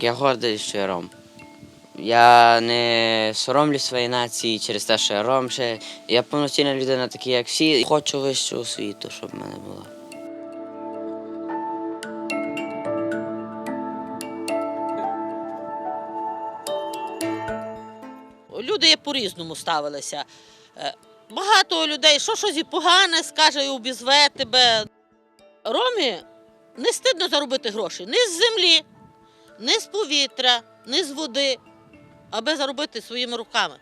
Я гордий, що я ром. Я не соромлю своєї нації через те, що я ром. Ще я повноцінна людина, така як всі. Хочу вищу освіту, щоб в мене було. Люди по-різному ставилися. Е, Багато людей, що щось і погане скаже і обізве тебе. Ромі не стидно заробити гроші ні з землі, ні з повітря, ні з води, аби заробити своїми руками.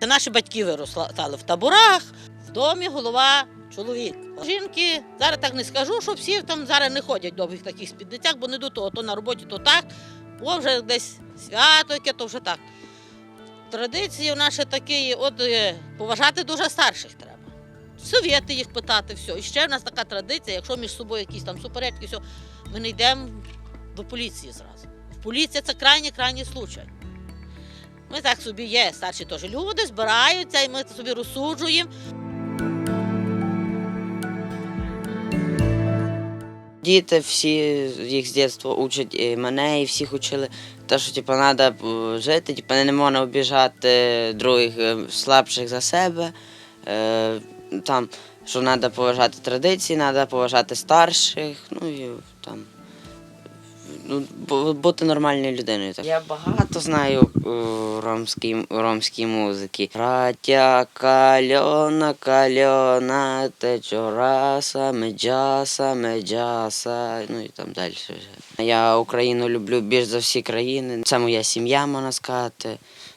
Це наші батьки виростали в таборах, в домі голова чоловік. Жінки, зараз так не скажу, що всі там зараз не ходять довгих таких спідницях, бо не до того, то на роботі, то так, о, вже десь свято яке, то вже так. Традиції в наші такі, от е, поважати дуже старших треба. Совєти їх питати, все. І ще в нас така традиція, якщо між собою якісь там суперечки, все, ми не йдемо до поліції зразу. Поліція це крайній крайній случай. Ми так собі є, старші теж люди, збираються, і ми собі розсуджуємо. Діти всі їх з дитинства учать і мене, і всіх учили. Те, що типу, треба жити, типу, не можна обіжати других е, слабших за себе. Е, там, що треба поважати традиції, треба поважати старших, ну і там. Ну, бути нормальною людиною. Так. Я багато знаю ромські, ромській, ромській музики. Ратя кальона, кальона, течораса, меджаса, меджаса, ну і там далі. вже. Я Україну люблю більш за всі країни. Це моя сім'я, можна сказати.